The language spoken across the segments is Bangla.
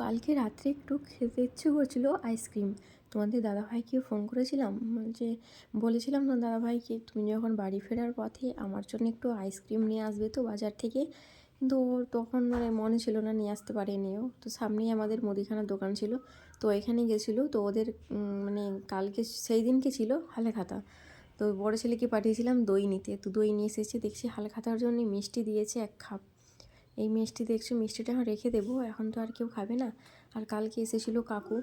কালকে রাত্রে একটু খেতে ইচ্ছে করছিল আইসক্রিম। তোমাদের দাদাভাইকে ফোন করেছিলাম, যে বলেছিলাম না দাদাভাইকে, তুমি যখন বাড়ি ফেরার পথে আমার জন্য একটু আইসক্রিম নিয়ে আসবে তো বাজার থেকে? কিন্তু ও তখন মানে মনে ছিল না নিয়ে আসতে পারেনিও তো সামনেই আমাদের মুদিখানার দোকান ছিল, তো এখানে গেছিল, তো ওদের মানে কালকে সেই দিনকে ছিল হালেখাতা। তো বড় ছেলেকে পাঠিয়েছিলাম দই নিতে, তো দই নিয়ে এসেছে, দেখছি হালখাতার জন্য মিষ্টি দিয়েছে এক কাপ। এই মিষ্টি দেখছ, মিষ্টিটা এখন রেখে দেবো, এখন তো আর কেউ খাবে না। আর কালকে এসেছিল কাকু।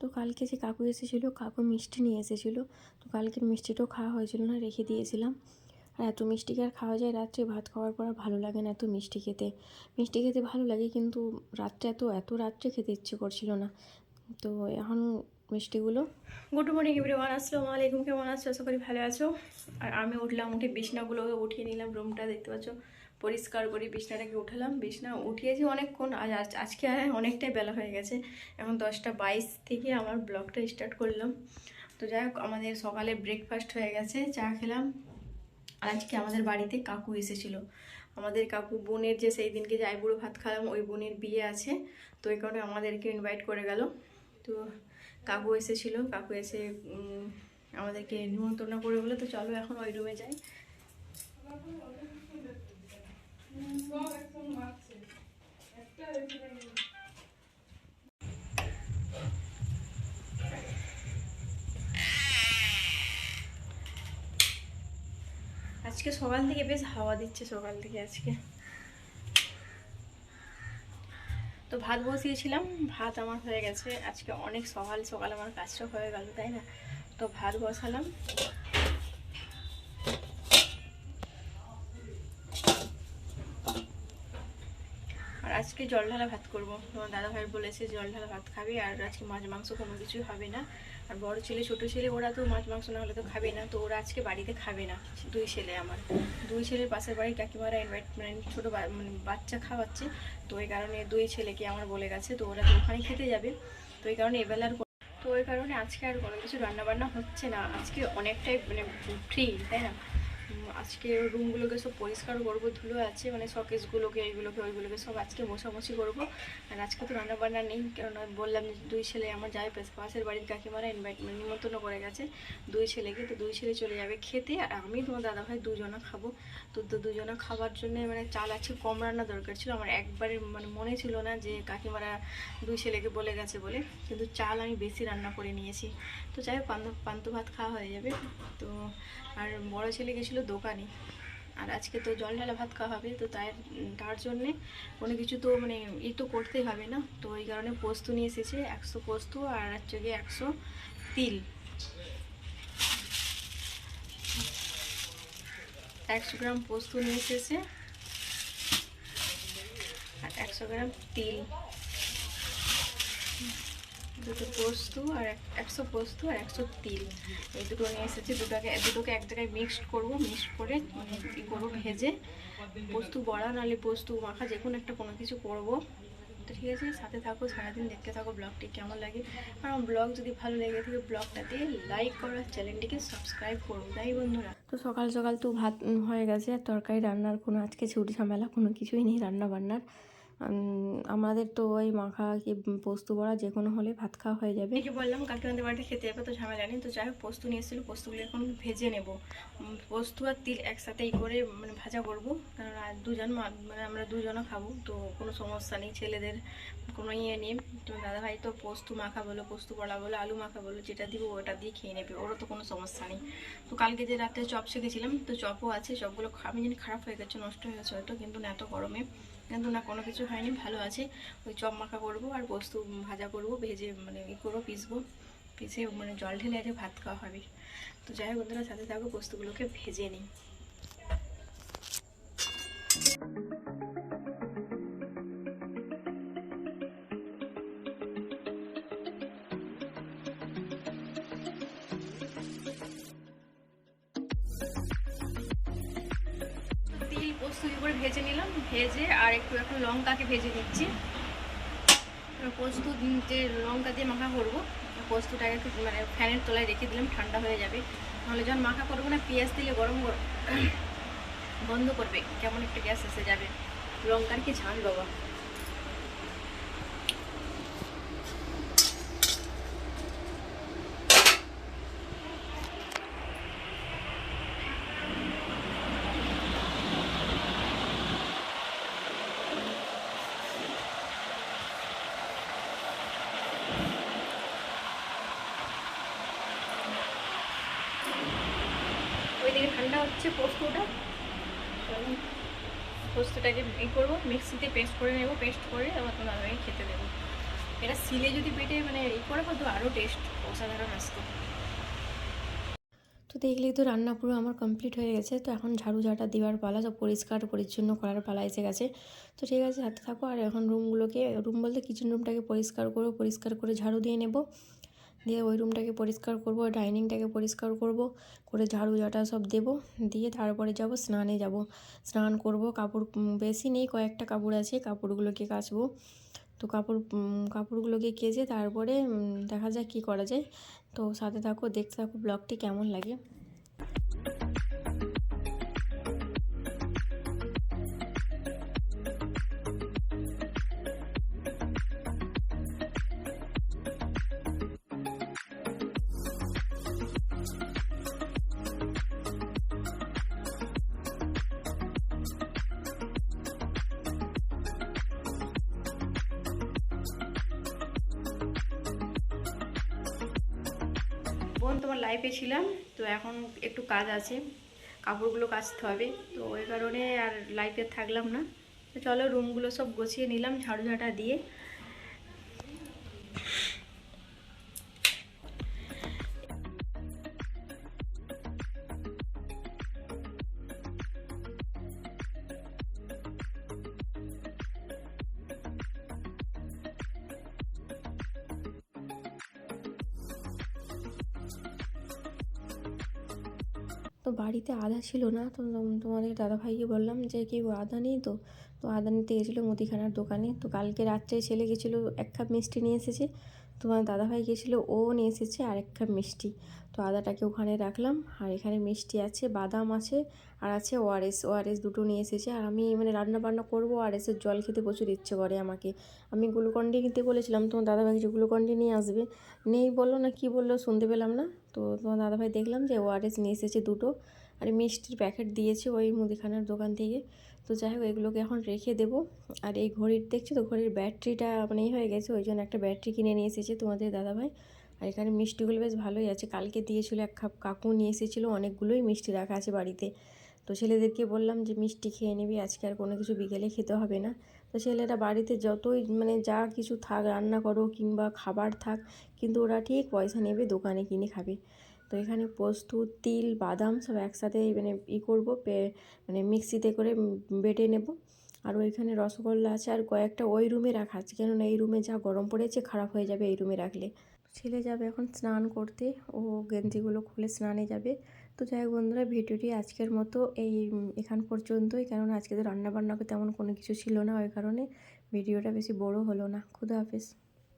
তো কালকে যে কাকু এসেছিল, কাকু মিষ্টি নিয়ে এসেছিল। তো কালকের মিষ্টিটাও খাওয়া হয়েছিল না, রেখে দিয়েছিলাম। আর এত মিষ্টি আর খাওয়া যায় রাত্রে? ভাত খাওয়ার পর ভালো লাগে না এত মিষ্টি খেতে। মিষ্টি খেতে ভালো লাগে কিন্তু রাত্রে এত এত রাত্রে খেতে ইচ্ছে করছিল না। তো এখন মিষ্টিগুলো। গুড মর্নিং এভরিওয়ান, আসসালামু আলাইকুম, কেমন আছো? আশা করি ভালো আছো। আর আমি উঠলাম, উঠে বিছনাগুলো উঠিয়ে নিলাম, রুমটা দেখতে পাচ্ছ। পরিষ্কার করে বিছনাটাকে উঠালাম। বিছনা উঠিয়েছি অনেকক্ষণ, আজ আজ- আজকে অনেকটাই বেলা হয়ে গেছে। এখন দশটা বাইশ থেকে আমার ব্লগটা স্টার্ট করলাম। তো যাই হোক, আমাদের সকালে ব্রেকফাস্ট হয়ে গেছে, চা খেলাম। আর আজকে আমাদের বাড়িতে কাকু এসেছিল। আমাদের কাকু বোনের যে সেই দিনকে যাই বুড়ো ভাত খেলাম, ওই বোনের বিয়ে আছে। তো এই কারণে আমাদেরকে ইনভাইট করে গেল। তো কাকু এসেছিল, কাকু এসে আমাদেরকে নিমন্ত্রণ করে বলে তো চলো এখন ওই রুমে যাই। আজকে সকাল থেকে বেশ হাওয়া দিচ্ছে সকাল থেকে আজকে। তো ভাত বসিয়েছিলাম, ভাত আমার হয়ে গেছে। আজকে অনেক সকাল সকাল আমার কাজটা হয়ে গেল, তাই না? তো ভাত বসালাম। আজকে জল ঢালা ভাত করব। তোমার দাদা ভাই বলেছে জল ঢালা ভাত খাবে, আর আজকে মাছ মাংস কোনো কিছুই হবে না। আর বড় ছেলে, ছোট ছেলে, ওরা তো মাছ মাংস না হলে তো খাবে না, তো ওরা আজকে বাড়িতে খাবে না, দুই ছেলে আমার। দুই ছেলের পাশের বাড়ি কাকিমারা ইনভাইট মানে ছোটো মানে বাচ্চা খাওয়াচ্ছে, তো এই কারণে দুই ছেলেকে আমার বলে গেছে, তো ওরা তো ওখানে খেতে যাবে। তো এই কারণে এবেলার তো ওই কারণে আজকে আর কোনো কিছু রান্নাবান্না হচ্ছে না, আজকে অনেকটাই মানে ফ্রি তাই না? আজকে রুমগুলোকে সব পরিষ্কার করব, ধুলো আছে মানে শকেসগুলোকে, এইগুলোকে, ওইগুলোকে সব আজকে মোছামুছি করব। আর আজকে তো রান্না বান্না নেই, কেননা বললাম যে দুই ছেলে আমার যাবে পাশের বাড়ির কাকিমারা ইনভাইট মানে নিমন্ত্রণ করে গেছে দুই ছেলেকে, তো দুই ছেলে চলে যাবে খেতে। আর আমি তোমার দাদা ভাই দুজনা খাব। তো দুজনা খাবার জন্য মানে চাল আছে, কম রান্না দরকার ছিল। আমার একবারে মানে মনে ছিল না যে কাকিমারা দুই ছেলেকে বলে গেছে বলে, কিন্তু চাল আমি বেশি রান্না করে নিয়েছি। তো যাই হোক পান্ত পান্ত ভাত খাওয়া হয়ে যাবে। তো আর বড় ছেলে গেছিল দোকানে। আর আজকে তো জল ঢালা ভাত খাওয়া হবে, তো তাই তার জন্যে কোনো কিছু তো মানে ই তো করতেই হবে না। তো এই কারণে পোস্ত নিয়ে এসেছে, একশো পোস্ত আর হচ্ছে গিয়ে একশো তিল। একশো গ্রাম পোস্ত নিয়ে এসেছে আর একশো গ্রাম তিল। দুটো পোস্ত আর এক- একশো পোস্ত আর একশো তিল। এই দুটো নিয়ে এসেছি। দুটোকে দুটোকে এক জায়গায় মিক্সড করব। মিক্সড করে করব ভেজে পোস্ত বড়া, নাহলে পোস্ত মাখা, যে কোনো একটা কোনো কিছু করব। তো ঠিক আছে, সাথে থাকো, সারাদিন দেখতে থাকো। ব্লগটি কেমন লাগে? আর আমার ব্লগ যদি ভালো লেগে থাকে ব্লগটাতে লাইক করো চ্যানেলটিকে সাবস্ক্রাইব করো। তাই বন্ধুরা। তো সকাল সকাল তো ভাত হয়ে গেছে তরকারি রান্নার কোনো আজকে ছুটি ঝামেলা, কোনো কিছুই নেই রান্না বান্নার আমাদের তো ওই মাখা কি পোস্ত বড়া যে কোনো হলে ভাত খাওয়া হয়ে যাবে। একে বললাম কাকিমাদের বাড়িতে খেতে যাবে, তো ঝামেলা নেই। তো যাই হোক, পোস্ত নিয়ে এসেছিল, পোস্তগুলো এখন ভেজে নেব। পোস্ত আর তিল একসাথেই করে মানে ভাজা করব। কারণ আর দুজন মানে আমরা দুজনও খাব, তো কোনো সমস্যা নেই ছেলেদের, কোনো ইয়ে নেই। তো দাদাভাই তো পোস্ত মাখা বলো, পোস্ত বড়া বলো, আলু মাখা বলো, যেটা দিব ওটা দিয়ে খেয়ে নেবে, ওরও তো কোনো সমস্যা নেই। তো কালকে যে রাতে চপ শিখেছিলাম তো চপও আছে, চপগুলো আমি জানি খারাপ হয়ে গেছে, নষ্ট হয়ে গেছে হয়তো, কিন্তু না এত গরমে। কিন্তু না কোনো কিছু হয়নি, ভালো আছে। ওই চপ মাখা করব আর পোস্ত ভাজা করব, ভেজে মানে ই করব, পিসবো। পিসে মানে জল ঢেলে আছে ভাত খাওয়া হবে। তো যাই হোক বন্ধুরা, সাথে থাকো পোস্তগুলোকে ভেজে নিই। তিল পোস্ত দিয়ে করে ভেজে নিলাম। ভেজে আর একটু এখন লঙ্কাকে ভেজে নিচ্ছি। পোস্ত যে লঙ্কা দিয়ে মাখা করব, পোস্তটাকে একটু মানে ফ্যানের তলায় রেখে দিলাম, ঠান্ডা হয়ে যাবে। নাহলে যখন মাখা করব না, পেঁয়াজ দিলে গরম গরম বন্ধ করবে, কেমন একটা গ্যাস এসে যাবে। লঙ্কার কি ঝাল বাবা। ঠান্ডা হচ্ছে পোস্তটা। পোস্তটাকে ই করব, মিক্সিতে পেস্ট করে নেব, পেস্ট করে আবার তোমার দাদাকে খেতে দেবো। এটা সিলে যদি পেটে মানে ই করে হতো আরও টেস্ট অসাধারণ আসতো। তো দেখলেই তো রান্না পুরো আমার কমপ্লিট হয়ে গেছে। তো এখন ঝাড়ু ঝাঁটা দেওয়ার পালা সব পরিষ্কার পরিচ্ছন্ন করার পালা এসে গেছে। তো ঠিক আছে, হাতে থাকো। আর এখন রুমগুলোকে রুম বলতে কিচেন রুমটাকে পরিষ্কার করব, পরিষ্কার করে ঝাড়ু দিয়ে নেব। দিয়ে ওই রুমটাকে পরিষ্কার করব, ডাইনিংটাকে পরিষ্কার করব, করে ঝাড়ু ঝাঁটা সব দেব, দিয়ে তারপরে যাব, স্নানে যাব। স্নান করব, কাপড় বেশি নেই, কয়েকটা কাপড় আছে, কাপড়গুলোকে কাচবো। তো কাপড় কাপড়গুলোকে কেচে তারপরে দেখা যাক কী করা যায়। তো সাথে থাকো, দেখতে থাকো, ব্লগটি কেমন লাগে। বোন তোমার লাইফে ছিলাম, তো এখন একটু কাজ আছে। কাপড়গুলো কাচতে হবে, তো ওই কারণে আর লাইফে থাকলাম না। তো চলো রুমগুলো সব গছিয়ে নিলাম, ঝাড়ু ঝাঁটা দিয়ে। তো বাড়িতে আদা ছিল না তো তোম- তোমাদের দাদাভাইকে বললাম যে কি গো, আদা নেই তো তো আদা নিতে গেছিল মুদিখানার দোকানে। তো কালকে রাত্রে ছেলে গেছিল এক কাপ মিষ্টি নিয়ে এসেছে। তোমার দাদাভাই গেছিল ও নিয়ে এসেছে আর এক কাপ মিষ্টি। তো আদাটাকে ওখানে রাখলাম আর এখানে মিষ্টি আছে বাদাম আছে আর আছে ওআরএস। ওআরএস দুটো নিয়ে এসেছে আর আমি মানে রান্না বান্না করব ওআরএসের জল খেতে প্রচুর ইচ্ছে করে আমাকে। আমি গ্লুকন্ডি নিতে বলেছিলাম তোমার দাদাভাই যে গ্লুকন্ডি নিয়ে আসবে। নেই বলল না কি বলল শুনতে পেলাম না। তো তোমার দাদাভাই দেখলাম যে ওআরএস নিয়ে এসেছে দুটো আর মিষ্টির প্যাকেট দিয়েছে ওই মুদিখানার দোকান থেকে। তো যাই হোক, এগুলোকে এখন রেখে দেবো। আর এই ঘড়ির, দেখছ তো ঘড়ির ব্যাটারিটা মানে হয়ে গেছে, ওই জন্য একটা ব্যাটারি কিনে নিয়ে এসেছে তোমাদের দাদাভাই। আর এখানে মিষ্টিগুলো বেশ ভালোই আছে। কালকে দিয়েছিল এক খাপ কাকু নিয়ে এসেছিল, অনেকগুলোই মিষ্টি রাখা আছে বাড়িতে। তো ছেলেদেরকে বললাম যে, মিষ্টি খেয়ে নিবি, আজকে আর কোনো কিছু বিকেলে খেতে হবে না। তো ছেলেরা বাড়িতে যতই মানে যা কিছু থাক, রান্না করো কিংবা খাবার থাক, কিন্তু ওরা ঠিক পয়সা নেবে, দোকানে কিনে খাবে। তো এখানে পোস্ত, তিল, বাদাম সব একসাথে মানে ই করব মানে মিক্সিতে করে বেটে নেব। আর ওইখানে রসগোল্লা আছে আর কয়েকটা ওই রুমে রাখা আছে। কেননা এই রুমে যা গরম পড়েছে, খারাপ হয়ে যাবে এই রুমে রাখলে। ছেলে যাবে এখন স্নান করতে, ও গেঞ্জিগুলো খুলে স্নানে যাবে। তো যাই হোক বন্ধুরা, ভিডিওটি আজকের মতো এই এখান পর্যন্তই। কারণ আজকে তো রান্না বান্না তেমন কোনো কিছু ছিল না ওই কারণে ভিডিওটা বেশি বড় হলো না। খুদা হাফেজ।